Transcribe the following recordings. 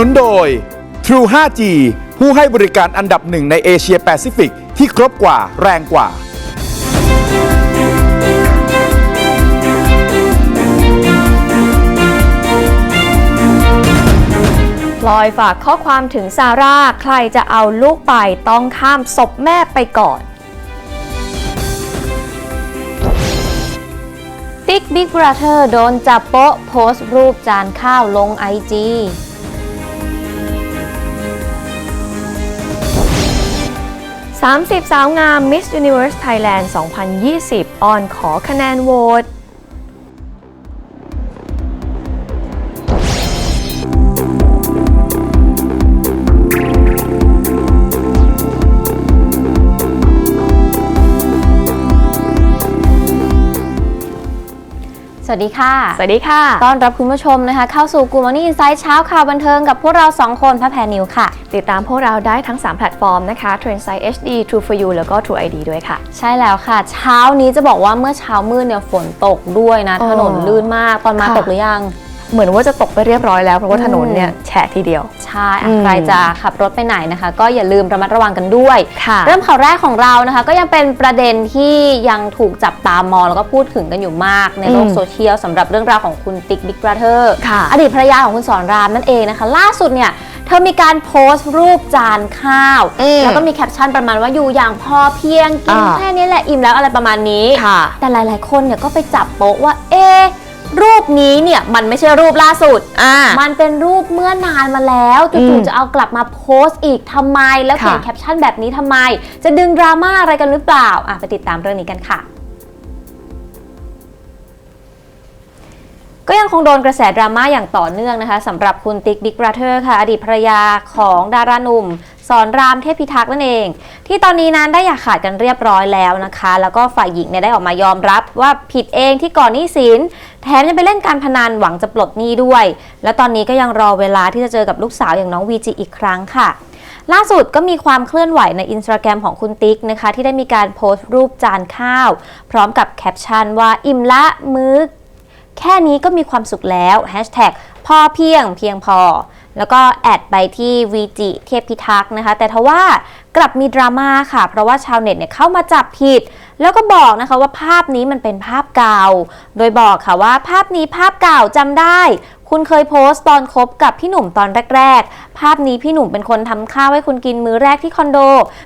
นุนโดย True 5G ผู้ให้บริการอันดับหนึ่งในเอเชียแปซิฟิกที่ครบกว่าแรงกว่า พลอยฝากข้อความถึงซาร่า ใครจะเอาลูกไปต้องข้ามศพแม่ไปก่อน ติ๊กบิ๊กบราเธอร์โดนจับโป๊ะโพสต์รูปจานข้าวลงไอจี 30 สาวงาม Miss Universe Thailand 2020 ออนขอคะแนนโหวต สวัสดีค่ะ สวัสดีค่ะ ต้อนรับคุณผู้ชมนะคะ เข้าสู่กูม o นี่ i นไซ h ์เช้าข่าวบันเทิงกับพวกเรา 2 คนพระแพรนิวค่ะ ติดตามพวกเราได้ทั้ง 3 แพลตฟอร์มนะคะ Trend Size HD True for You แล้วก็ True ID ด้วยค่ะ ใช่แล้วค่ะ เช้านี้จะบอกว่าเมื่อเช้ามืดเนี่ยฝนตกด้วยนะอ๋อถนนลื่นมาก ตอนมาค่ะตกหรือยัง เหมือนว่าจะตกไปเรียบร้อยแล้วเพราะว่าถนนเนี่ยแฉะทีเดียว ใช่อะอืมใครจะขับรถไปไหนนะคะ ก็อย่าลืมระมัดระวังกันด้วย ค่ะเริ่มข่าวแรกของเรานะคะ ก็ยังเป็นประเด็นที่ยังถูกจับตามองแล้วก็พูดถึงกันอยู่มากในโลกอืม โซเชียลสำหรับเรื่องราวของคุณติ๊กบิ๊กบราเธอร์ ค่ะ อดีตภรรยาของคุณสอนรามนั่นเองนะคะ ล่าสุดเนี่ยเธอมีการโพสต์รูปจานข้าว อืมแล้วก็มีแคปชั่นประมาณว่าอยู่อย่างพอเพียงกินอ่า แค่นี้แหละอิ่มแล้วอะไรประมาณนี้ ค่ะ แต่หลาย ๆ คนเนี่ยก็ไปจับโป๊ะว่าเอะ รูปนี้เนี่ยมันไม่ใช่รูปล่าสุด อ่า มันเป็นรูปเมื่อนานมาแล้วอืจู่มๆจะเอากลับมาโพสต์อีกทำไม แล้วเขียนค่ะแคปชั่นแบบนี้ทำไม จะดึงดราม่าอะไรกันหรือเปล่าอะไปติดตามเรื่องนี้กันค่ะก็ยังคงโดนกระแสดราม่าอย่างต่อเนื่องนะคะสำหรับคุณติ๊กบิ๊กบราเธอร์ค่ะ อดีตภรรยาของดาราหนุ่ม สอนรามเทพพิทักษ์นั่นเอง ที่ตอนนี้นั้นได้อย่าขาดกันเรียบร้อยแล้วนะคะ แล้วก็ฝ่ายหญิงเนี่ยได้ออกมายอมรับว่าผิดเองที่ก่อนหนี้สินแถมยังไปเล่นการพนันหวังจะปลดหนี้ด้วย และตอนนี้ก็ยังรอเวลาที่จะเจอกับลูกสาวอย่างน้องวีจีอีกครั้งค่ะล่าสุดก็มีความเคลื่อนไหวในอินสตาแกรมของคุณติ๊กนะคะ ที่ได้มีการโพสต์รูปจานข้าว พร้อมกับแคปชั่นว่าอิ่มละมื้อ แค่นี้ก็มีความสุขแล้วแฮชแท็กพอเพียงเพียงพอ แล้วก็แอดไปที่วีจิเทพพิทักษ์นะคะ แต่ทว่ากลับมีดราม่าค่ะ เพราะว่าชาวเน็ตเนี่ยเข้ามาจับผิด แล้วก็บอกนะคะว่าภาพนี้มันเป็นภาพเก่า โดยบอกค่ะว่าภาพนี้ภาพเก่าจำได้ คุณเคยโพสต์ตอนคบกับพี่หนุ่มตอนแรก ๆ ภาพนี้พี่หนุ่มเป็นคนทำข้าวให้คุณกินมื้อแรกที่คอนโด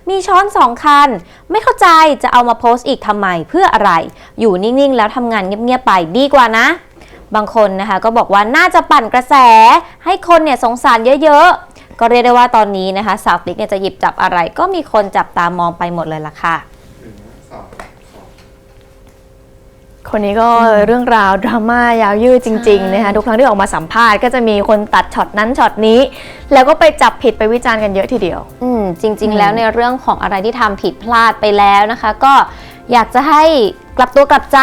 มีช้อนสองคัน ไม่เข้าใจจะเอามาโพสต์อีกทำไมเพื่ออะไร อยู่นิ่งๆ แล้วทำงานเงียบๆไปดีกว่านะ บางคนนะคะก็บอกว่าน่าจะปั่นกระแส ให้คนเนี่ยสงสารเยอะๆ ก็เรียกได้ว่าตอนนี้นะคะสาวติ๊กเนี่ยจะหยิบจับอะไรก็มีคนจับตามองไปหมดเลยล่ะค่ะ คนนี้ก็เรื่องราวดราม่ายาวยืดจริงๆนะคะทุกครั้งที่ออกมาสัมภาษณ์ก็จะมีคนตัดช็อตนั้นช็อตนี้ แล้วก็ไปจับผิดไปวิจารณ์กันเยอะทีเดียว อืมจริงอืมๆแล้วในเรื่องของอะไรที่ทำผิดพลาดไปแล้วนะคะ ก็อยากจะให้กลับตัวกลับใจ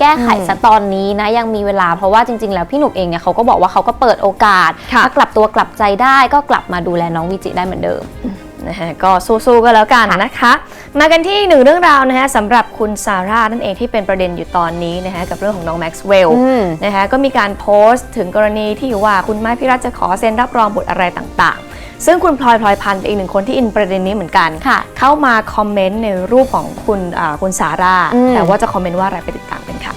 แก้ไขซะตอนนี้นะยังมีเวลาเพราะว่าจริง ๆ แล้วพี่หนุ่มเองเนี่ยเขาก็บอกว่าเขาก็เปิดโอกาสค่ะถ้ากลับตัวกลับใจได้ก็กลับมาดูแลน้องวิจิได้เหมือนเดิม นะคะก็สู้ๆก็แล้วกันนะคะ มากันที่หนึ่งเรื่องราวนะคะสำหรับคุณซาร่านั่นเองที่เป็นประเด็นอยู่ตอนนี้นะคะกับเรื่องของน้องแม็กซ์เวลล์อืมนะคะก็มีการโพสต์ถึงกรณีที่ว่าคุณไม้พิรัตจะขอเซ็นรับรองบุตรอะไรต่างๆ ซึ่งคุณพลอยพลอยพันธ์เป็นอีกหนึ่งคนที่อินประเด็นนี้เหมือนกันค่ะเข้ามาคอมเมนต์ในรูปของคุณอ่าคุณซาร่าอืมแต่ว่าจะคอมเมนต์ว่าอะไรไปติดตามกันค่ะ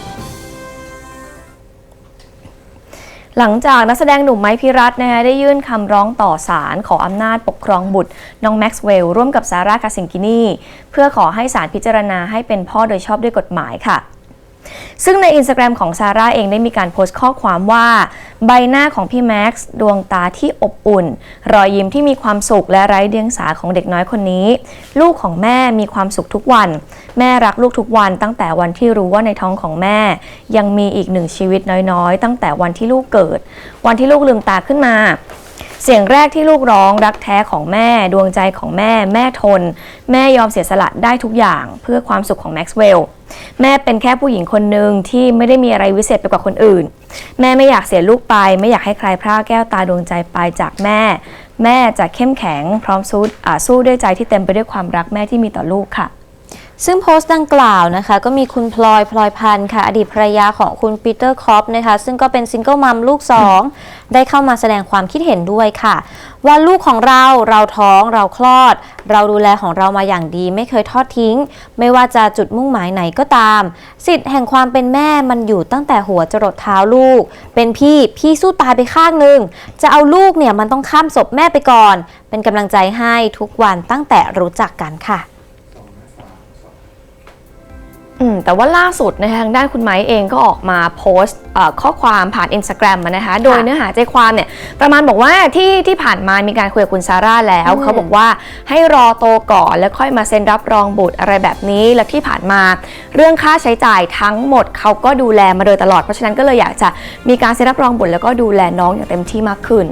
หลังจากนักแสดงหนุ่มไม้พิรัตน์นะคะได้ยื่นคำร้องต่อศาลขออำนาจปกครองบุตร น้องแม็กซ์เวลล์ร่วมกับซาร่าคาสิงกินีเพื่อขอให้ศาลพิจารณาให้เป็นพ่อโดยชอบด้วยกฎหมายค่ะ ซึ่งในอินสตาแกรมของซาร่าเองได้มีการโพสต์ข้อความว่า ใบหน้าของพี่แม็กซ์ดวงตาที่อบอุ่น รอยยิ้มที่มีความสุขและไร้เดียงสาของเด็กน้อยคนนี้ ลูกของแม่มีความสุขทุกวัน แม่รักลูกทุกวัน ตั้งแต่วันที่รู้ว่าในท้องของแม่ ยังมีอีกหนึ่งชีวิตน้อยๆ ตั้งแต่วันที่ลูกเกิด วันที่ลูกลืมตาขึ้นมา เสียงแรกที่ลูกร้องรักแท้ของแม่ ดวงใจของแม่ แม่ทน แม่ยอมเสียสละได้ทุกอย่างเพื่อความสุขของแม็กซ์เวลล์แม่เป็นแค่ผู้หญิงคนหนึ่งที่ไม่ได้มีอะไรวิเศษไปกว่าคนอื่น แม่ไม่อยากเสียลูกไป ไม่อยากให้ใครพรากแก้วตาดวงใจไปจากแม่ แม่จะเข้มแข็งพร้อมสู้อ่าสู้ด้วยใจที่เต็มไปด้วยความรักแม่ที่มีต่อลูกค่ะ ซึ่งโพสต์ดังกล่าวนะคะ ก็มีคุณพลอยพลอยพันธ์ค่ะ อดีตภรรยาของคุณปีเตอร์คอปนะคะ ซึ่งก็เป็นซิงเกิลมัมลูกสองได้เข้ามาแสดงความคิดเห็นด้วยค่ะ ว่าลูกของเราเราท้องเราคลอด เราดูแลของเรามาอย่างดี ไม่เคยทอดทิ้ง ไม่ว่าจะจุดมุ่งหมายไหนก็ตาม สิทธิ์แห่งความเป็นแม่มันอยู่ตั้งแต่หัวจรดเท้าลูก เป็นพี่พี่สู้ตายไปข้างหนึ่งจะเอาลูกเนี่ยมันต้องข้ามศพแม่ไปก่อน เป็นกำลังใจให้ทุกวันตั้งแต่รู้จักกันค่ะ แต่ว่าล่าสุดนะคะทางด้านคุณไม้เองก็ออกมาโพสต์เอ่อข้อความผ่าน Instagram มานะคะ โดยเนื้อหาใจความเนี่ยประมาณบอกว่าที่ที่ผ่านมามีการคุยกับคุณซาร่าแล้วอืมเขาบอกว่าให้รอโตก่อนแล้วค่อยมาเซ็นรับรองบุตรอะไรแบบนี้ แล้วที่ผ่านมา เรื่องค่าใช้จ่ายทั้งหมดเขาก็ดูแลมาโดยตลอด เพราะฉะนั้นก็เลยอยากจะมีการเซ็นรับรองบุตรแล้วก็ดูแลน้องอย่างเต็มที่มากขึ้น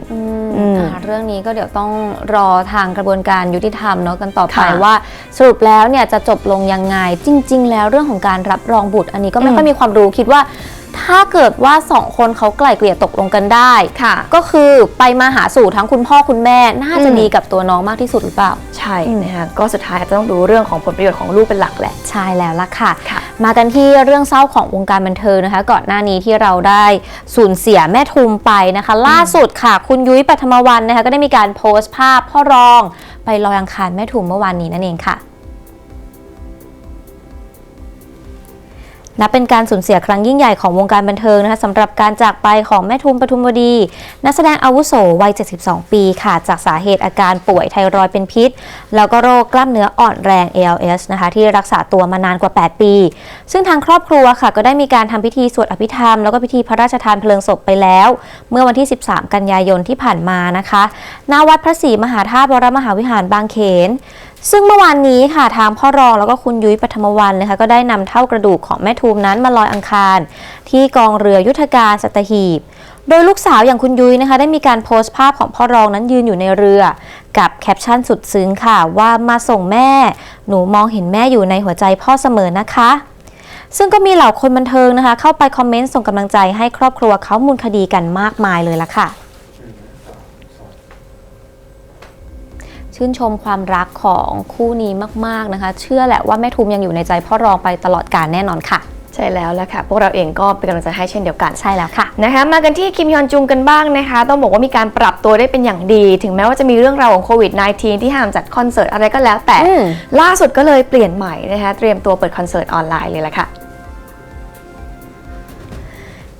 อืมอืมอ่าเรื่องนี้ก็เดี๋ยวต้องรอทางกระบวนการยุติธรรมเนาะกันต่อไปค่ะว่าสรุปแล้วเนี่ยจะจบลงยังไงจริง ๆ แล้วเรื่องของการรับรองบุตร อันนี้ก็ไม่อืมค่อยมีความรู้คิดว่า ถ้าเกิดว่าสองคนเขาไกล่เกลี่ยตกลงกันได้ค่ะ ก็คือไปมาหาสู่ทั้งคุณพ่อคุณแม่น่าจะอืมดีกับตัวน้องมากที่สุดหรือเปล่า ใช่นะคะก็สุดท้ายอาจจะต้องดูเรื่องของผลประโยชน์ของลูกเป็นหลักแหละใช่แล้วล่ะค่ะค่ะ มากันที่เรื่องเศร้าของวงการบันเทิงนะคะ ก่อนหน้านี้ที่เราได้สูญเสียแม่ทุมไปนะคะ ล่าสุดค่ะ คุณยุ้ยปัทมวันนะคะก็ได้มีการโพสต์ภาพพ่อรอง ไปลอยอังคารแม่ทุมเมื่อวานนี้นั่นเองค่ะ นับเป็นการสูญเสียครั้งยิ่งใหญ่ของวงการบันเทิงนะคะสำหรับการจากไปของแม่ทุมปทุมวดี นักแสดงอาวุโสวัย 72 ปีค่ะ จากสาเหตุอาการป่วยไทรอยด์เป็นพิษ แล้วก็โรคกล้ามเนื้ออ่อนแรง ALS นะคะ ที่รักษาตัวมานานกว่า 8 ปี ซึ่งทางครอบครัวค่ะ ก็ได้มีการทำพิธีสวดอภิธรรม แล้วก็พิธีพระราชทานเพลิงศพไปแล้ว เมื่อวันที่ 13 กันยายนที่ผ่านมานะคะณวัดพระศรีมหาธาตุวรมหาวิหารบางเขน ซึ่งเมื่อวานนี้ค่ะทางพ่อรองแล้วก็คุณยุ้ยปฐมวันนะคะก็ได้นำเท่ากระดูกของแม่ทูมนั้นมาลอยอังคาร ที่กองเรือยุทธการสัตหีบ โดยลูกสาวอย่างคุณยุ้ยนะคะ ได้มีการโพสต์ภาพของพ่อรองนั้นยืนอยู่ในเรือ กับแคปชั่นสุดซึ้งค่ะ ว่ามาส่งแม่ หนูมองเห็นแม่อยู่ในหัวใจพ่อเสมอนะคะ ซึ่งก็มีเหล่าคนบันเทิงนะคะ เข้าไปคอมเมนต์ส่งกำลังใจให้ครอบครัวเขามูลคดีกันมากมายเลยละค่ะ ชื่นชมความรักของคู่นี้มากๆนะคะ เชื่อแหละว่าแม่ทุมยังอยู่ในใจพ่อรองไปตลอดกาลแน่นอนค่ะใช่แล้วแหละค่ะ พวกเราเองก็เป็นกำลังใจให้เช่นเดียวกันใช่แล้วค่ะนะคะมากันที่คิมยอนจุงกันบ้างนะคะ ต้องบอกว่ามีการปรับตัวได้เป็นอย่างดี ถึงแม้ว่าจะมีเรื่องราวของโควิด -19 ที่ห้ามจัดคอนเสิร์ตอะไรก็แล้วแต่อืมล่าสุดก็เลยเปลี่ยนใหม่นะคะเตรียมตัวเปิดคอนเสิร์ตออนไลน์เลยละค่ะ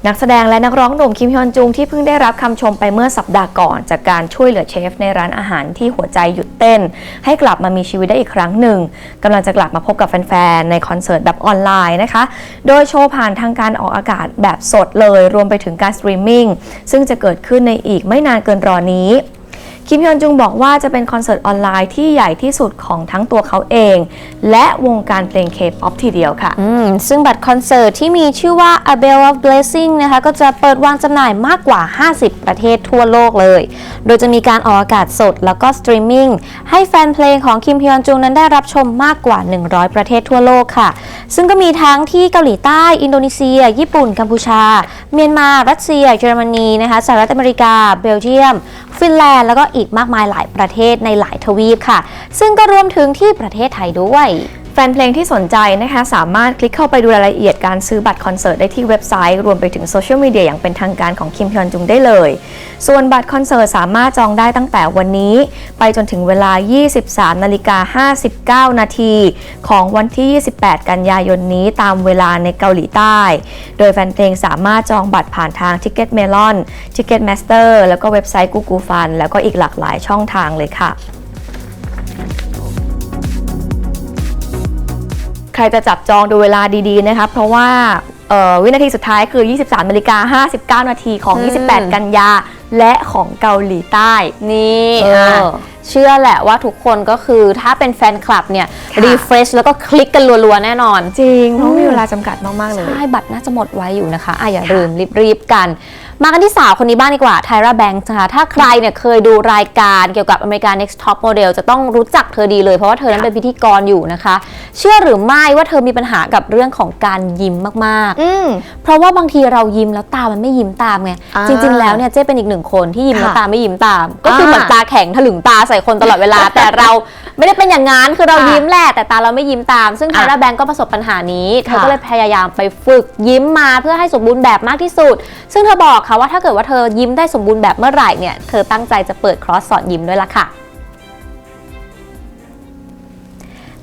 นักแสดงและนักร้องหนุ่มคิมฮยอนจุงที่เพิ่งได้รับคำชมไปเมื่อสัปดาห์ก่อน จากการช่วยเหลือเชฟในร้านอาหารที่หัวใจหยุดเต้น ให้กลับมามีชีวิตได้อีกครั้งหนึ่งกำลังจะกลับมาพบกับแฟนๆ ในคอนเสิร์ตแบบออนไลน์นะคะ โดยโชว์ผ่านทางการออกอากาศแบบสดเลย รวมไปถึงการสตรีมมิ่งซึ่งจะเกิดขึ้นในอีกไม่นานเกินรอนี้ คิมฮยอนจุงบอกว่าจะเป็นคอนเสิร์ตออนไลน์ที่ใหญ่ที่สุดของทั้งตัวเขาเอง และวงการเพลงเคป๊อปทีเดียวค่ะซึ่งบัตรคอนเสิร์ตที่มีชื่อว่า A Bell of Blessing นะคะก็จะเปิดวางจำหน่ายมากกว่า 50 ประเทศทั่วโลกเลย โดยจะมีการออกอากาศสดแล้วก็สตรีมมิ่งให้แฟนเพลงของคิมพยอนจุงนั้นได้รับชมมากกว่า 100 ประเทศทั่วโลกค่ะ ซึ่งก็มีทั้งที่เกาหลีใต้ อินโดนีเซีย ญี่ปุ่น กัมพูชา เมียนมา รัสเซีย เยอรมนีนะคะสหรัฐอเมริกา เบลเยียม ฟินแลนด์ แล้วก็อีกมากมายหลายประเทศในหลายทวีปค่ะ ซึ่งก็รวมถึงที่ประเทศไทยด้วย แฟนเพลงที่สนใจนะคะสามารถคลิกเข้าไปดูรายละเอียดการซื้อบัตรคอนเสิร์ตได้ที่เว็บไซต์ รวมไปถึงโซเชียลมีเดียอย่างเป็นทางการของคิมฮยอนจุงได้เลย ส่วนบัตรคอนเสิร์ตสามารถจองได้ตั้งแต่วันนี้ ไปจนถึงเวลา 23 นาฬิกา 59 นาทีของวันที่ 28 กันยายนนี้ตามเวลาในเกาหลีใต้ โดยแฟนเพลงสามารถจองบัตรผ่านทาง Ticket Melon Ticketmaster แล้วก็เว็บไซต์ Google Fun แล้วก็อีกหลากหลายช่องทางเลยค่ะ รจะจับจองดูเวลาดีๆนะคะเพราะว่าเอ่อวินาทีสุดท้ายคือ 23นาฬิกา59 นาทีของอืม28 กันยา และของเกาหลีใต้ นี่ เอออะเชื่อแหละว่าทุกคนก็คือถ้าเป็นแฟนคลับเนี่ยค่ะรีเฟรชแล้วก็คลิกกันรัวๆแน่นอน จริงเพราะมีเวลาจำกัดมากๆเลย ใช่ บัตรน่าจะหมดไว้อยู่นะคะอะอย่าค่ะลืมรีบๆกัน มากันที่สาวคนนี้บ้างดีกว่าไทราแบงค์นะคะถ้าใครเนี่ยเคยดูรายการเกี่ยวกับอเมริกา Next Top Model จะต้องรู้จักเธอดีเลยเพราะว่าเธอนั้นเป็นพิธีกรอยู่นะคะ เชื่อหรือไม่ว่าเธอมีปัญหากับเรื่องของการยิ้มมากอืมๆเพราะว่าบางทีเรายิ้มแล้วตามันไม่ยิ้มตามไงอ่าจริง ๆแล้วเนี่ยเจ๊เป็นอีกหนึ่งคนที่ยิ้มแล้วค่ะตาไม่ยิ้มตาม ก็คือเหมือนอ่าตาแข็งถลึงตาใส่คนตลอดเวลา แต่เราไม่ได้เป็นอย่างนั้นคือเราค่ะยิ้มแหละแต่ตาเราไม่ยิ้มตาม ซึ่งไทอะราแบงค์ก็ประสบปัญหานี้เธอค่ะก็เลยพยายามไปฝึกยิ้มมาเพื่อให้สมบูรณ์แบบมากที่สุด ซึ่งเธอบอกค่ะว่าถ้าเกิดว่าเธอยิ้มได้สมบูรณ์แบบเมื่อไหร่เนี่ยเธอตั้งใจจะเปิดคอร์สสอนยิ้มด้วยล่ะค่ะ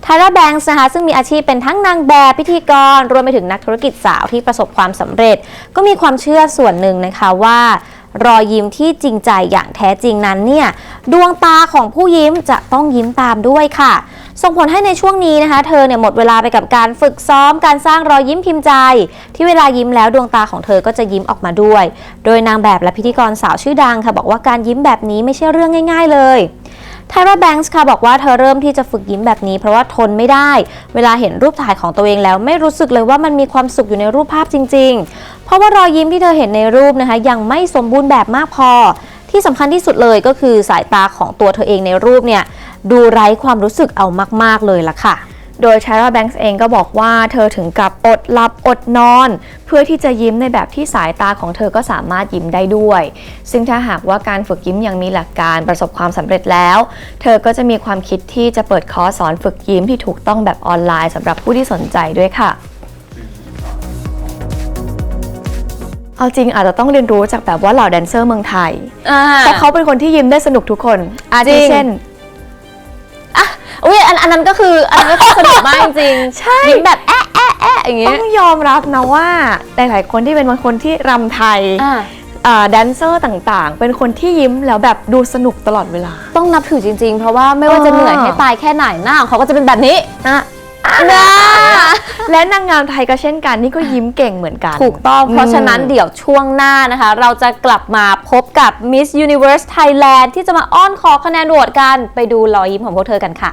ไทราแบงค์นะคะซึ่งมีอาชีพเป็นทั้งนางแบบพิธีกร รวมไปถึงนักธุรกิจสาวที่ประสบความสำเร็จ ก็มีความเชื่อส่วนหนึ่งนะคะว่า รอยยิ้มที่จริงใจอย่างแท้จริงนั้นเนี่ยดวงตาของผู้ยิ้มจะต้องยิ้มตามด้วยค่ะ ส่งผลให้ในช่วงนี้นะคะ เธอเนี่ยหมดเวลาไปกับการฝึกซ้อมการสร้างรอยยิ้มพิมพ์ใจ ที่เวลายิ้มแล้วดวงตาของเธอก็จะยิ้มออกมาด้วย โดยนางแบบและพิธีกรสาวชื่อดังค่ะบอกว่าการยิ้มแบบนี้ไม่ใช่เรื่องง่าย ๆ เลย ไทราแบงค์ค่ะบอกว่าเธอเริ่มที่จะฝึกยิ้มแบบนี้ เพราะว่าทนไม่ได้ เวลาเห็นรูปถ่ายของตัวเองแล้ว ไม่รู้สึกเลยว่ามันมีความสุขอยู่ในรูปภาพจริง ๆ เพราะว่ารอยยิ้มที่เธอเห็นในรูปนะคะ ยังไม่สมบูรณ์แบบมากพอ ที่สำคัญที่สุดเลยก็คือสายตาของตัวเธอเองในรูปเนี่ยดูไร้ความรู้สึกเอามาก ๆเลยล่ะค่ะ โดยชาร่าแบงค์เองก็บอกว่าเธอถึงกับอดหลับอดนอน เพื่อที่จะยิ้มในแบบที่สายตาของเธอก็สามารถยิ้มได้ด้วย ซึ่งถ้าหากว่าการฝึกยิ้มยังมีหลักการประสบความสำเร็จแล้ว เธอก็จะมีความคิดที่จะเปิดคอร์สสอนฝึกยิ้มที่ถูกต้องแบบออนไลน์สำหรับผู้ที่สนใจด้วยค่ะเอาจริงอาจจะต้องเรียนรู้จากแบบว่าเหล่าแดนเซอร์เมืองไทยเพราะเขาเป็นคนที่ยิ้มได้สนุกทุกคนอาจริทิงเช่น อุ้ยอันอันนั้นก็คืออันนั้นก็คือสนุกมากจริงๆใช่ ยิ้มแบบแอะแอะแอะอย่างต้เงี้อยงยอมรับนะว่าหลายๆคนที่เป็นบางคนที่รำไทยอะอ่าแดนเซอร์ต่างๆ เป็นคนที่ยิ้มแล้วแบบดูสนุกตลอดเวลา ต้องนับถือจริง ๆ เพราะว่าไม่ว่าจะเหนื่อยให้ตายแค่ไหนหน้าของเขาก็จะเป็นแบบนี้ นะ นะและนางงามไทยก็เช่นกันนี่ก็ยิ้มเก่งเหมือนกัน ถูกต้อง เพราะฉะนั้นเดี๋ยวช่วงหน้านะคะ เราจะกลับมาพบกับ Miss Universe Thailand ที่จะมาอ้อนขอคะแนนโหวตกัน ไปดูรอยยิ้มของพวกเธอกันค่ะ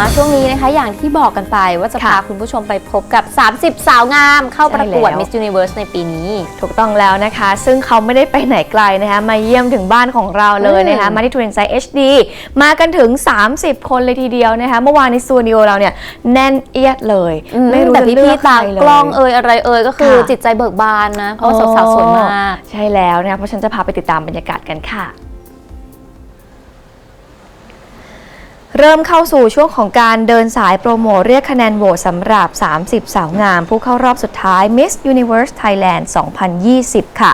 มาช่วงนี้นะคะ อย่างที่บอกกันไปว่าจะพาค่ะคุณผู้ชมไปพบกับ 30 สาวงาม เข้าประกวดใช่แล้ว Miss Universe ในปีนี้ ถูกต้องแล้วนะคะ ซึ่งเขาไม่ได้ไปไหนไกลนะคะมาเยี่ยมถึงบ้านของเราเลยนะคะอืมมาที่ทูนไซ HD มากันถึง 30 คนเลยทีเดียวนะคะเมื่อวานในสตูดิโอเราเนี่ยแน่นเอียดเลย ไม่รู้แต่จะพี่เลืพี่อกๆตาใครเลยกล้องเอ่ยอะไรเอ่ยก็คือค่ะจิตใจเบิกบานนะเพราะว่าสาวๆสวยมากใช่แล้วนะคะเพราะฉันจะพาไปติดตามบรรยากาศกันค่ะ เริ่มเข้าสู่ช่วงของการเดินสายโปรโมทเรียกคะแนนโหวตสำหรับ 30 สาวงาม ผู้เข้ารอบสุดท้าย Miss Universe Thailand 2020 ค่ะ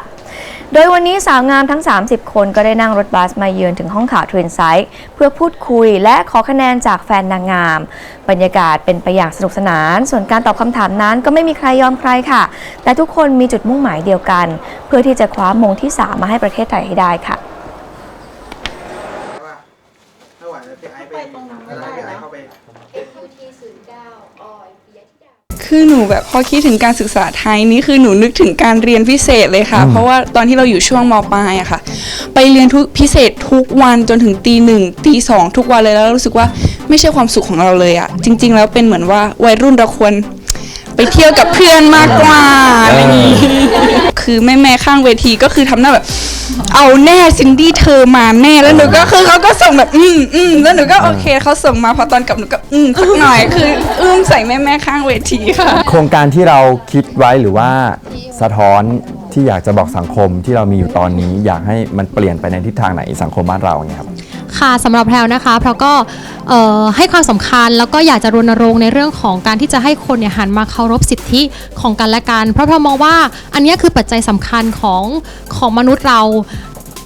โดยวันนี้สาวงามทั้ง 30 คนก็ได้นั่งรถบัสมาเยือนถึงห้องข่าวทวินไซต์เพื่อพูดคุยและขอคะแนนจากแฟนนางงาม บรรยากาศเป็นไปอย่างสนุกสนาน ส่วนการตอบคำถามนั้นก็ไม่มีใครยอมใครค่ะ แต่ทุกคนมีจุดมุ่งหมายเดียวกัน เพื่อที่จะคว้ามงที่ 3 มาให้ประเทศไทยให้ได้ค่ะ ว่าถ้าไหวแล้วพี่ไอซ์ไปอะไรพี่ไอซ์เข้าไป คือหนูแบบพอคิดถึงการศึกษาไทยนี่คือหนูนึกถึงการเรียนพิเศษเลยค่ะ เพราะว่าตอนที่เราอยู่ช่วงมปลายอะค่ะ ไปเรียนทุกพิเศษทุกวันจนถึงตีหนึ่งตีสองทุกวันเลยแล้วรู้สึกว่าไม่ใช่ความสุขของเราเลยอะจริง ๆ แล้วเป็นเหมือนว่าวัยรุ่นเราควรไปเที่ยวกับเพื่อนมากกว่าอะไรอย่างนี้ คือแม่แม่ๆข้างเวทีก็คือทำหน้าแบบ เอาแน่ซินดี้เธอมาแน่แล้วหนูก็คือเขาก็ส่งแบบอืมอืมแล้วหนูก็โอเคเขาส่งมาพอตอนกลับหนูก็อืมสักหน่อยคืออึ้มใส่แม่แม่ๆข้างเวทีค่ะ โครงการที่เราคิดไว้หรือว่าสะท้อนที่อยากจะบอกสังคมที่เรามีอยู่ตอนนี้ อยากให้มันเปลี่ยนไปในทิศทางไหนสังคมบ้านเราเนี่ยครับ ค่ะสำหรับแพรวนะคะแพรวก็เอ่อให้ความสำคัญแล้วก็อยากจะรณรงค์ในเรื่องของการที่จะให้คนเนี่ยหันมาเคารพสิทธิของกันและกัน เพราะแพรวมองว่าอันเนี้ยคือปัจจัยสำคัญของของมนุษย์เรา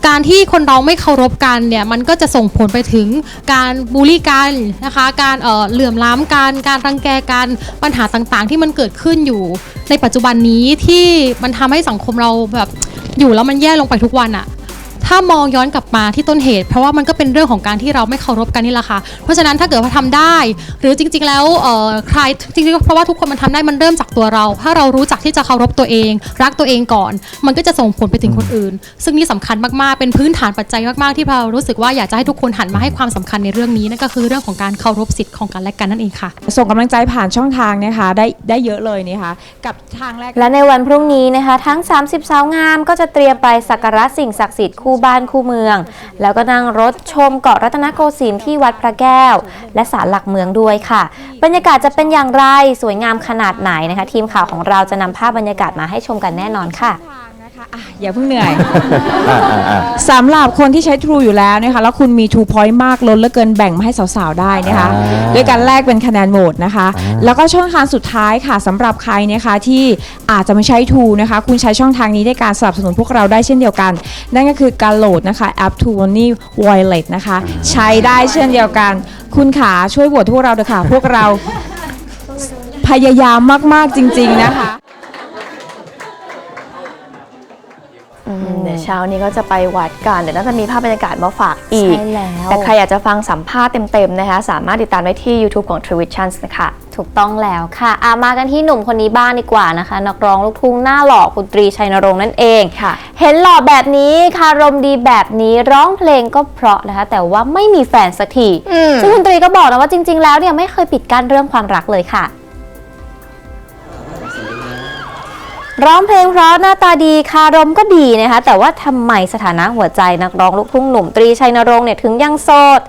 การที่คนเราไม่เคารพกันเนี่ยมันก็จะส่งผลไปถึงการบูลลี่กันนะคะ การเอ่อเหลื่อมล้ำกันการรังแกกันปัญหาต่างๆ ที่มันเกิดขึ้นอยู่ ในปัจจุบันนี้ที่มันทำให้สังคมเราแบบอยู่แล้วมันแย่ลงไปทุกวันอะ ถ้ามองย้อนกลับมาที่ต้นเหตุ เพราะว่ามันก็เป็นเรื่องของการที่เราไม่เคารพกันนี่แหละค่ะ เพราะฉะนั้นถ้าเกิดว่าทำได้ หรือจริง ๆ แล้วเอ่อใครจริงๆเพราะว่าทุกคนมันทำได้มันเริ่มจากตัวเรา ถ้าเรารู้จักที่จะเคารพตัวเอง รักตัวเองก่อน มันก็จะส่งผลไปถึงคนอื่น ซึ่งนี่สำคัญมากๆเป็นพื้นฐานปัจจัยมากๆที่เรารู้สึกว่าอยากจะให้ทุกคนหันมาให้ความสำคัญในเรื่องนี้นั่นก็คือเรื่องของการเคารพสิทธิ์ของกันและกันนั่นเองค่ะ ส่งกำลังใจผ่านช่องทางนะคะได้ได้เยอะเลยนะคะกับทางแรกและในวันพรุ่งนี้นะคะ ทั้ง 30 สาวงามก็จะเตรียมไปสักการะสิ่งศักดิ์สิทธิ์คู่บ้านคู่เมือง แล้วก็นั่งรถชมเกาะรัตนโกสินทร์ที่วัดพระแก้ว และศาลหลักเมืองด้วยค่ะ บรรยากาศจะเป็นอย่างไรสวยงามขนาดไหนนะคะ ทีมข่าวของเราจะนำภาพบรรยากาศมาให้ชมกันแน่นอนค่ะ อะอย่าเพิ่งเหนื่อย อ่าอ่าอ่า สำหรับคนที่ใช้ True อยู่แล้วนะคะแล้วคุณมี True Point มากล้นเหลือเกินแบ่งมาให้สาวๆ ได้นะคะอ่าด้วยการแลกเป็นคะแนนโหวตนะคะ อ่า แล้วก็ช่องทางสุดท้ายค่ะสำหรับใครนะคะที่อาจจะไม่ใช้ True นะคะ คุณใช้ช่องทางนี้ในการสนับสนุนพวกเราได้เช่นเดียวกัน นั่นก็คือการโหลดนะคะแอป True Money Wallet นะคะ ใช้ได้เช่นเดียวกัน คุณขาช่วยโหวตพวกเราเถอะค่ะ พวกเราพยายามมากๆจริง ๆนะคะ เดี๋ยวเช้านี้ก็จะไปวัดกันเดี๋ยวน่าจะมีภาพบรรยากาศมาฝากอีก ใช่แล้ว แต่ใครอยากจะฟังสัมภาษณ์เต็มๆนะคะ สามารถติดตามได้ที่ YouTube ของ t r i v i s i o n นะคะถูกต้องแล้วค่ะอามากันที่หนุ่มคนนี้บ้างดีกว่านะคะ นักร้องลูกทุ่งหน้าหล่อคุณตรีชัยนรงค์นั่นเองค่ะ เห็นหล่อแบบนี้คารมดีแบบนี้ร้องเพลงก็เพราะนะคะ แต่ว่าไม่มีแฟนสักทีอืมซึ่งคุณตรีก็บอกนะว่าจริง ๆ แล้วเนี่ยไม่เคยปิดกั้นเรื่องความรักเลยค่ะ ร้องเพลงเพราะหน้าตาดีคารมก็ดีนะคะ แต่ว่าทำไมสถานะหัวใจนักร้องลูกทุ่งหนุ่มตรีชัยนรงค์เนี่ยถึงยังโสด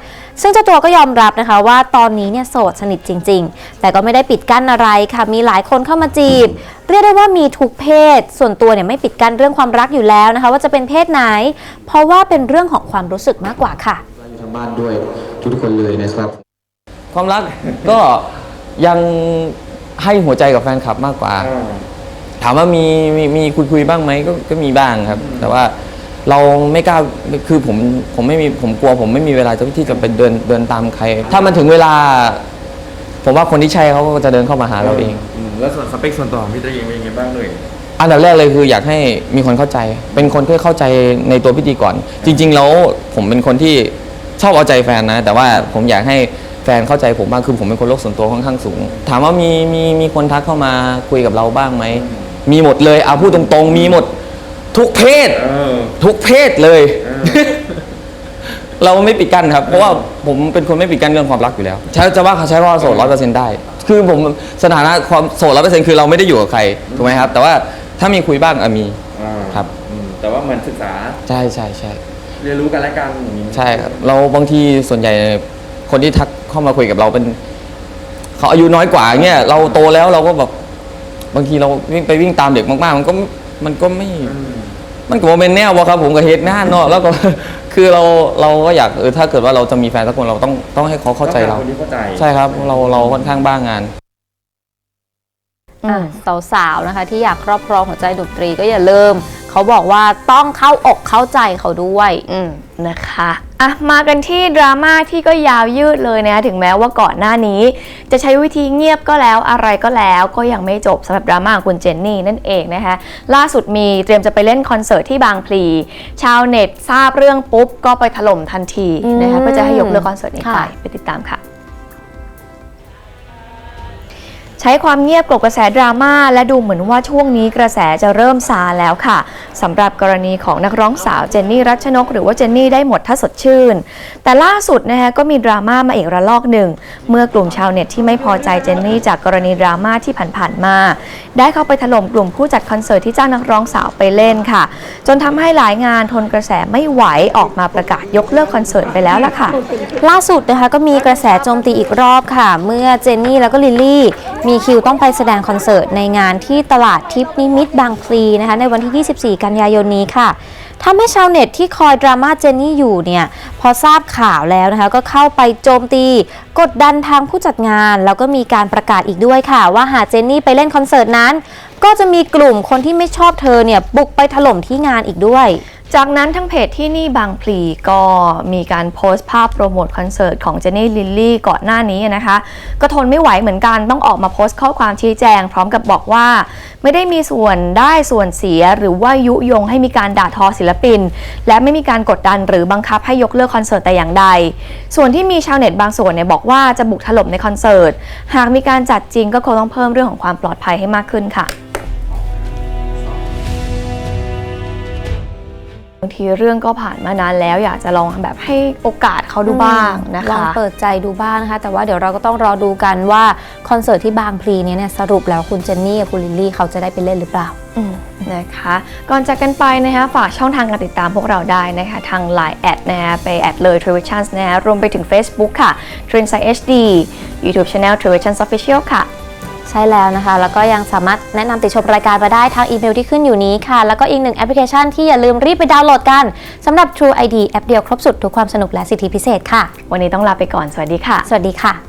ซึ่งเจ้าตัวก็ยอมรับนะคะว่าตอนนี้เนี่ยโสดสนิทจริง ๆ แต่ก็ไม่ได้ปิดกั้นอะไรค่ะ มีหลายคนเข้ามาจีบ เรียกได้ว่ามีทุกเพศ ส่วนตัวเนี่ยไม่ปิดกั้นเรื่องความรักอยู่แล้วนะคะ ว่าจะเป็นเพศไหน เพราะว่าเป็นเรื่องของความรู้สึกมากกว่าค่ะอยู่ทางบ้านด้วยทุกๆคนเลยนะครับ ความรักก็ยังให้หัวใจกับแฟนคลับมากกว่า ถามว่ามีมีมีคุยคุยบ้างไหมก็ก็มีบ้างครับ แต่ว่าเราไม่กล้าคือผมผมไม่มีผมกลัว ผมไม่มีเวลาที่จะไปเดินเดินตามใคร ถ้ามันถึงเวลา ผมว่าคนที่ใช่เขาก็จะเดินเข้ามาหาเราเองแล้วส่วนสเปคส่วนตัวของพี่ตรีเองเป็นยังไงบ้างเลย อันดับแรกเลยคืออยากให้มีคนเข้าใจ เป็นคนที่เข้าใจในตัวพิธีก่อน จริง ๆ แล้วผมเป็นคนที่ชอบเอาใจแฟนนะ แต่ว่าผมอยากให้แฟนเข้าใจผมบ้างคือผมเป็นคนโลกส่วนตัวค่อนข้างสูง ถามว่ามีมีมีคนทักเข้ามาคุยกับเราบ้างไหม มีหมดเลยเอาพูดตรงๆ มีหมด ทุกเพศทุกเพศเลยเราไม่ปิดกั้นครับ เพราะว่าผมเป็นคนไม่ปิดกั้นเรื่องความรักอยู่แล้ว ใช้จะว่าใช้ว่าโสดร้อยเปอร์เซ็นต์ได้ คือผมสถานะความโสดร้อยเปอร์เซ็นต์คือเราไม่ได้อยู่กับใครถูกไหมครับ แต่ว่าถ้ามีคุยบ้างอะมีครับแต่ว่าเหมือนศึกษาใช่ใช่ใช่ เรียนรู้กันและกันอย่างนี้ใช่ครับเราบางทีส่วนใหญ่คนที่ทักเข้ามาคุยกับเราเป็น เขาอายุน้อยกว่าเงี้ยเราโตแล้วเราก็แบบ บางทีเราวิ่งไปวิ่งตามเด็กมากๆ มันก็มันก็ไม่ มันก็บ่เป็นแนววะครับผมกับเฮดหน้าเนาะแล้วก็ คือเราเราก็อยากเออถ้าเกิดว่าเราจะมีแฟนสักคนเราต้องต้องให้เขาเข้าใจเราคนที่เข้าใจใช่ครับเราเราค่อนข้างบ้างงาน อะสาวๆนะคะ ที่อยากครอบครองหัวใจดนตรีก็อย่าลืมเขาบอกว่าต้องเข้าอกเข้าใจเขาด้วย อืมนะคะ อะมากันที่ดราม่าที่ก็ยาวยืดเลยนะคะถึงแม้ว่าก่อนหน้านี้ จะใช้วิธีเงียบก็แล้วอะไรก็แล้วก็ยังไม่จบสำหรับดราม่าของคุณเจนนี่นั่นเองนะคะล่าสุดมีเตรียมจะไปเล่นคอนเสิร์ตที่บางพลี ชาวเน็ตทราบเรื่องปุ๊บ ก็ไปถล่มทันทีนะคะอืมเพื่อจะให้ยกเลิกคอนเสิร์ตนี้ไปค่ะไปติดตามค่ะ ใช้ความเงียบกลบกระแสดราม่าและดูเหมือนว่าช่วงนี้กระแสจะเริ่มซาแล้วค่ะสำหรับกรณีของนักร้องสาวเจนนี่รัชนก หรือว่าเจนนี่ได้หมดถ้าสดชื่น แต่ล่าสุดนะคะก็มีดราม่ามาอีกระลอกหนึ่ง เมื่อกลุ่มชาวเน็ตที่ไม่พอใจเจนนี่จากกรณีดราม่าที่ผ่านๆมา ได้เข้าไปถล่มกลุ่มผู้จัดคอนเสิร์ตที่จ้างนักร้องสาวไปเล่นค่ะ จนทำให้หลายงานทนกระแสไม่ไหวออกมาประกาศยกเลิกคอนเสิร์ตไปแล้วล่ะค่ะ ล่าสุดนะคะก็มีกระแสโจมตีอีกรอบค่ะ เมื่อเจนนี่แล้วก็ลิลลี่มีคิวต้องไปแสดงคอนเสิร์ตในงานที่ตลาดทิพนิมิตบางพลีนะคะในวันที่ 24 กันยายนนี้ค่ะทำให้ชาวเน็ตที่คอยดราม่าเจนนี่อยู่เนี่ยพอทราบข่าวแล้วนะคะก็เข้าไปโจมตี กดดันทางผู้จัดงาน แล้วก็มีการประกาศอีกด้วยค่ะ ว่าหากเจนนี่ไปเล่นคอนเสิร์ตนั้น ก็จะมีกลุ่มคนที่ไม่ชอบเธอเนี่ยบุกไปถล่มที่งานอีกด้วย จากนั้นทั้งเพจที่นี่บางพลีก็มีการโพสต์ภาพโปรโมทคอนเสิร์ตของเจนนี่ลิลลี่ก่อนหน้านี้นะคะ ก็ทนไม่ไหวเหมือนกันต้องออกมาโพสต์ข้อความชี้แจง พร้อมกับบอกว่า ไม่ได้มีส่วนได้ส่วนเสีย หรือว่ายุยงให้มีการด่าทอศิลปิน และไม่มีการกดดันหรือบังคับให้ยกเลิกคอนเสิร์ตแต่อย่างใด ส่วนที่มีชาวเน็ตบางส่วนเนี่ยบอกว่าจะบุกถล่มในคอนเสิร์ตหากมีการจัดจริงก็คงต้องเพิ่มเรื่องของความปลอดภัยให้มากขึ้นค่ะ บางทีเรื่องก็ผ่านมานานแล้ว อยากจะลองแบบให้โอกาสเขาดูบ้างนะลองคะเปิดใจดูบ้างนะคะ แต่ว่าเดี๋ยวเราก็ต้องรอดูกันว่าคอนเสิร์ตที่บางพลีเนี้เนี่ยสรุปแล้วคุณเจนนี่กับคุณลิลลี่เขาจะได้ไปเล่นหรือเปล่าอืมนะคะ ก่อนจากกันไปนะคะฝากช่องทางการติดตามพวกเราได้นะคะทาง Line แอดนะคะไปแอดเลย t r i v i s i o n s นะคะรวมไปถึง Facebook ค่ะ t r e n d s i HD YouTube Channel t r i v i s i o n s Official ค่ะ ใช่แล้วนะคะ แล้วก็ยังสามารถแนะนำติชมรายการมาได้ทางอีเมลที่ขึ้นอยู่นี้ค่ะ แล้วก็อีกหนึ่งแอปพลิเคชันที่อย่าลืมรีบไปดาวน์โหลดกันสำหรับ True ID แอปเดียวครบสุดทุกความสนุกและสิทธิพิเศษค่ะ วันนี้ต้องลาไปก่อน สวัสดีค่ะ สวัสดีค่ะ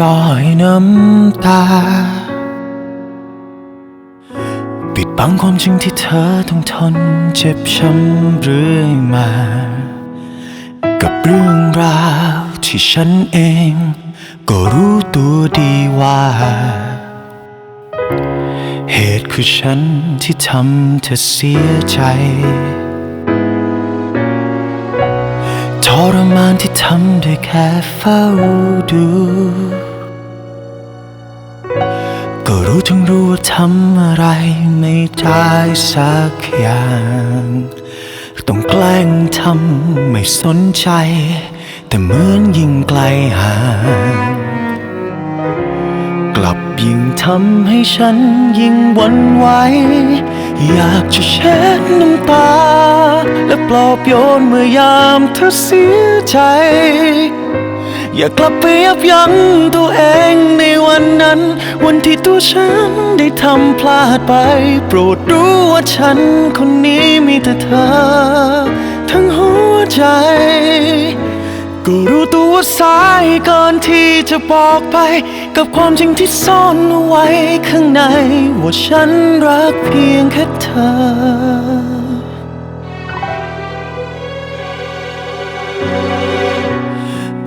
รอยน้ำตา ปิดบังความจริงที่เธอต้องทนเจ็บช้ำเรื่อยมา กับเรื่องราวที่ฉันเอง ก็รู้ตัวดีว่า เหตุคือฉันที่ทำเธอเสียใจทรมานที่ทำได้แค่เฝ้าดู ก็รู้ทั้งรู้ว่าทำอะไรไม่ได้สักอย่าง ต้องแกล้งทำไม่สนใจ แต่เหมือนยิ่งไกลห่าง กลับยิ่งทำให้ฉันยิ่งวันไหว อยากจะเช็ดน้ำตา และปลอบโยนเมื่อยามเธอเสียใจ อยากกลับไปยับยั้งตัวเองในวันนั้น วันที่ตัวฉันได้ทำพลาดไป โปรดรู้ว่าฉันคนนี้มีแต่เธอ ทั้งหัวใจ ก็รู้ตัวสายก่อนที่จะบอกไป กับความจริงที่ซ่อนเอาไว้ข้างใน ว่าฉันรักเพียงแค่เธอ